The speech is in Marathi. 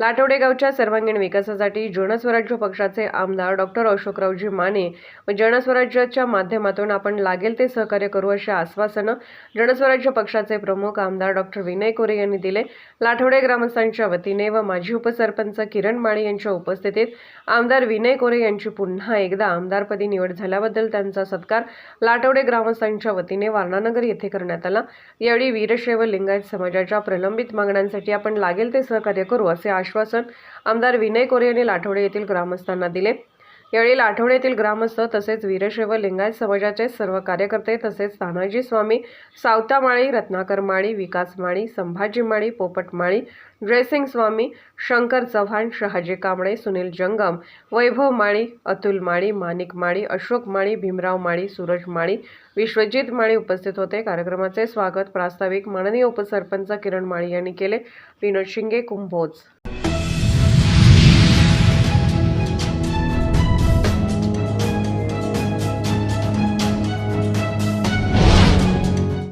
लाठवडे गावच्या सर्वांगीण विकासासाठी जनस्वराज्य पक्षाचे आमदार डॉक्टर अशोकरावजी माने व जनस्वराज्याच्या माध्यमातून आपण लागेल ते सहकार्य करू असे आश्वासनं जनस्वराज्य पक्षाचे प्रमुख आमदार डॉक्टर विनय कोरे यांनी दिले. लाठवडे ग्रामस्थांच्या वतीने व माजी उपसरपंच किरण माळी यांच्या उपस्थितीत आमदार विनय कोरे यांची पुन्हा एकदा आमदारपदी निवड झाल्याबद्दल त्यांचा सत्कार लाठवडे ग्रामस्थांच्या वतीने वारणानगर येथे करण्यात आला. यावेळी वीरशैव लिंगायत समाजाच्या प्रलंबित मागण्यांसाठी आपण लागेल ते सहकार्य करू असे आश आश्वासन आमदार विनय कोरे यांनी लाठवडे येथील ग्रामस्थांना दिले. यावेळी लाठवडे येथील ग्रामस्थ तसेच वीरशैव लिंगायत समाजाचे सर्व कार्यकर्ते तसेच तानाजी स्वामी सावता माळी रत्नाकर माळी विकास माळी संभाजी माळी पोपट माळी ड्रेसिंग स्वामी शंकर चव्हाण शहाजी कांबळे सुनील जंगम वैभव माळी अतुल माळी माणिक माळी अशोक माळी भीमराव माळी सूरज माळी विश्वजित माळी उपस्थित होते. कार्यक्रमाचे स्वागत प्रास्ताविक माननीय उपसरपंच किरण माळी यांनी केले. विनोद शिंगे कुंभोज.